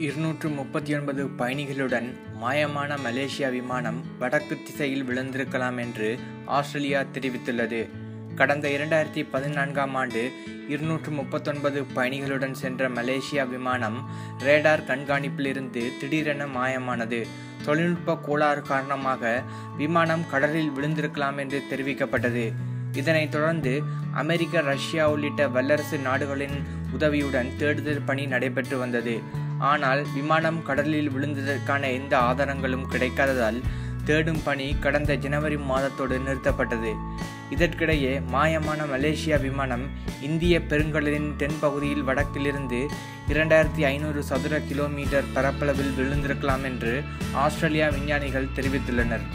இருநூற்று முப்பத்தி ஒன்பது பயணிகளுடன் மாயமான மலேசியா விமானம் வடக்கு திசையில் விழுந்திருக்கலாம் என்று ஆஸ்திரேலியா தெரிவித்துள்ளது. கடந்த இரண்டாயிரத்தி பதினான்காம் ஆண்டு இருநூற்று முப்பத்தொன்பது பயணிகளுடன் சென்ற மலேசியா விமானம் ரேடார் கண்காணிப்பிலிருந்து திடீரென மாயமானது. தொழில்நுட்ப கோளாறு காரணமாக விமானம் கடலில் விழுந்திருக்கலாம் என்று தெரிவிக்கப்பட்டது. இதனைத் தொடர்ந்து அமெரிக்கா ரஷ்யா உள்ளிட்ட வல்லரசு நாடுகளின் உதவியுடன் தேடுதல் பணி நடைபெற்று வந்தது. ஆனால் விமானம் கடலில் விழுந்ததற்கான எந்த ஆதாரங்களும் கிடைக்காததால் தேடும் பணி கடந்த ஜனவரி மாதத்தோடு நிறுத்தப்பட்டது. இதற்கிடையே மாயமான மலேசியா விமானம் இந்திய பெருங்கடலின் தென்பகுதியில் வடக்கிலிருந்து இரண்டாயிரத்தி ஐநூறு சதுர கிலோமீட்டர் பரப்பளவில் விழுந்திருக்கலாம் என்று ஆஸ்திரேலியா விஞ்ஞானிகள் தெரிவித்துள்ளனர்.